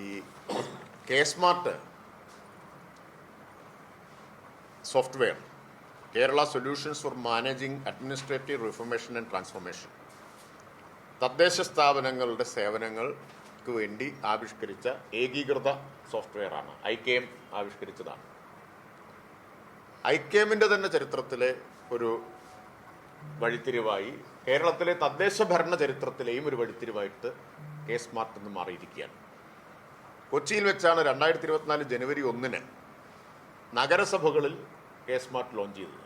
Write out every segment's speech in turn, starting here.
ഈ K smart software Kerala solutions for managing administrative reformation and transformation. തദ്ദേശ സ്ഥാപനങ്ങളുടെ സേവനങ്ങൾക്ക് വേണ്ടി ആവിഷ്കരിച്ച ഏകീകൃത സോഫ്റ്റ്വെയറാണ്. ഐ കെ എം ആവിഷ്കരിച്ചതാണ്. ഐ കെ എമ്മിന്റെ തന്നെ ചരിത്രത്തിലെ ഒരു വഴിത്തിരിവായി കേരളത്തിലെ തദ്ദേശ ഭരണ ചരിത്രത്തിലെയും ഒരു വഴിത്തിരിവായിട്ട് കെ സ്മാർട്ട് എന്ന് മാറിയിരിക്കുകയാണ്. കൊച്ചിയിൽ വെച്ചാണ് രണ്ടായിരത്തി ഇരുപത്തിനാല് ജനുവരി ഒന്നിന് നഗരസഭകളിൽ കെ സ്മാർട്ട് ലോഞ്ച് ചെയ്തത്.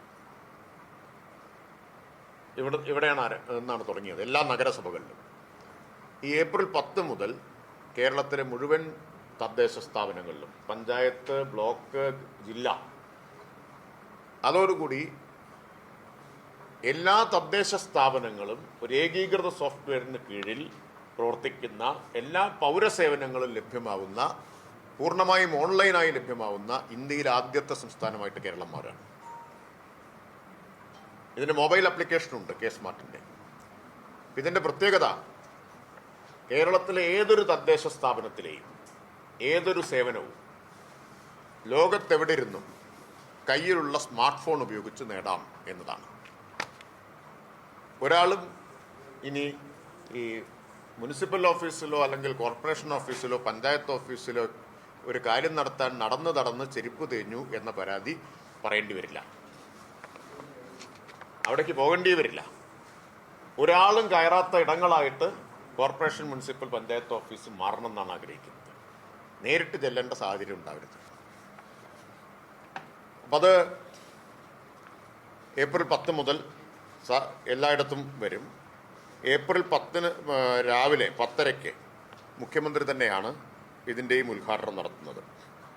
ഇവിടെ ഇവിടെയാണ് എന്നാണ് തുടങ്ങിയത്. എല്ലാ നഗരസഭകളിലും. ഈ ഏപ്രിൽ പത്ത് മുതൽ കേരളത്തിലെ മുഴുവൻ തദ്ദേശ സ്ഥാപനങ്ങളിലും പഞ്ചായത്ത് ബ്ലോക്ക് ജില്ല അതോടുകൂടി എല്ലാ തദ്ദേശ സ്ഥാപനങ്ങളും ഒരു ഏകീകൃത സോഫ്റ്റ്വെയറിന് കീഴിൽ പ്രവർത്തിക്കുന്ന എല്ലാ പൗരസേവനങ്ങളും ലഭ്യമാവുന്ന പൂർണമായും ഓൺലൈനായി ലഭ്യമാവുന്ന ഇന്ത്യയിലെ ആദ്യത്തെ സംസ്ഥാനമായിട്ട് കേരളം മാറുകയാണ്. ഇതിന് മൊബൈൽ ആപ്ലിക്കേഷൻ ഉണ്ട് കെ സ്മാർട്ടിന്റെ ഇതിന്റെ പ്രത്യേകത കേരളത്തിലെ ഏതൊരു തദ്ദേശ സ്ഥാപനത്തിലെയും ഏതൊരു സേവനവും ലോകത്തെവിടെ ഇരുന്നും കയ്യിലുള്ള സ്മാർട്ട് ഫോൺ ഉപയോഗിച്ച് നേടാം എന്നതാണ്. ഒരാളും ഇനി ഈ മുനിസിപ്പൽ ഓഫീസിലോ അല്ലെങ്കിൽ കോർപ്പറേഷൻ ഓഫീസിലോ പഞ്ചായത്ത് ഓഫീസിലോ ഒരു കാര്യം നടത്താൻ നടന്നു നടന്ന് ചെരുപ്പ് തേഞ്ഞു എന്ന പരാതി പറയേണ്ടി വരില്ല. അവിടേക്ക് പോകേണ്ടി വരില്ല. ഒരാളും കയറാത്ത ഇടങ്ങളായിട്ട് കോർപ്പറേഷൻ മുനിസിപ്പൽ പഞ്ചായത്ത് ഓഫീസ് മാറണമെന്നാണ് ആഗ്രഹിക്കുന്നത്. നേരിട്ട് ചെല്ലേണ്ട സാഹചര്യം ഉണ്ടാവരുത്. അപ്പം അത് ഏപ്രിൽ പത്ത് മുതൽ എല്ലായിടത്തും വരും. ഏപ്രിൽ പത്തിന് രാവിലെ പത്തരയ്ക്ക് മുഖ്യമന്ത്രി തന്നെയാണ് ഇതിന്റെയും ഉദ്ഘാടനം നടത്തുന്നത്.